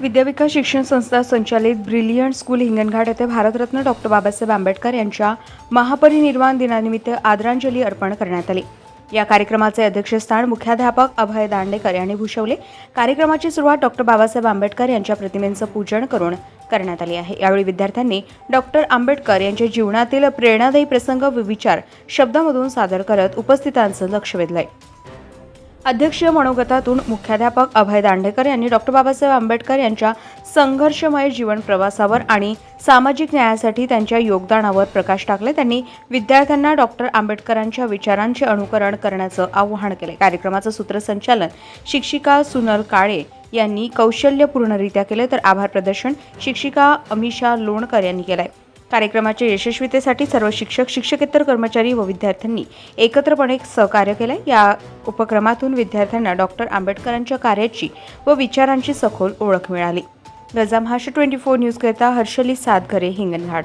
विद्याविकास शिक्षण संस्था संचालित ब्रिलियंट स्कूल हिंगणघाट येथे भारतरत्न डॉक्टर बाबासाहेब आंबेडकर यांच्या महापरिनिर्वाण दिनानिमित्त आदरांजली अर्पण करण्यात आली. या कार्यक्रमाचे अध्यक्षस्थान मुख्याध्यापक अभय दांडेकर यांनी भूषवले. कार्यक्रमाची सुरुवात डॉक्टर बाबासाहेब आंबेडकर यांच्या प्रतिमेचं पूजन करून करण्यात आली आहे. यावेळी विद्यार्थ्यांनी डॉक्टर आंबेडकर यांच्या जीवनातील प्रेरणादायी प्रसंग व विचार शब्दामधून सादर करत उपस्थितांचं लक्ष वेधलंय. अध्यक्षीय मनोगतातून मुख्याध्यापक अभय दांडेकर यांनी डॉक्टर बाबासाहेब आंबेडकर यांच्या संघर्षमय जीवन प्रवासावर आणि सामाजिक न्यायासाठी त्यांच्या योगदानावर प्रकाश टाकले. त्यांनी विद्यार्थ्यांना डॉक्टर आंबेडकरांच्या विचारांचे अनुकरण करण्याचं आवाहन केले. कार्यक्रमाचं सूत्रसंचालन शिक्षिका सुनल काळे यांनी कौशल्यपूर्णरित्या केले. तर आभार प्रदर्शन शिक्षिका अमिषा लोणकर यांनी केलंय. कार्यक्रमाच्या यशस्वीतेसाठी सर्व शिक्षक शिक्षकेतर कर्मचारी व विद्यार्थ्यांनी एकत्रपणे सहकार्य केलं. या उपक्रमातून विद्यार्थ्यांना डॉक्टर आंबेडकरांच्या कार्याची व विचारांची सखोल ओळख मिळाली. गजा महाराष्ट्र ट्वेंटी फोर न्यूजकरिता हर्षली सातघरे हिंगणघाट.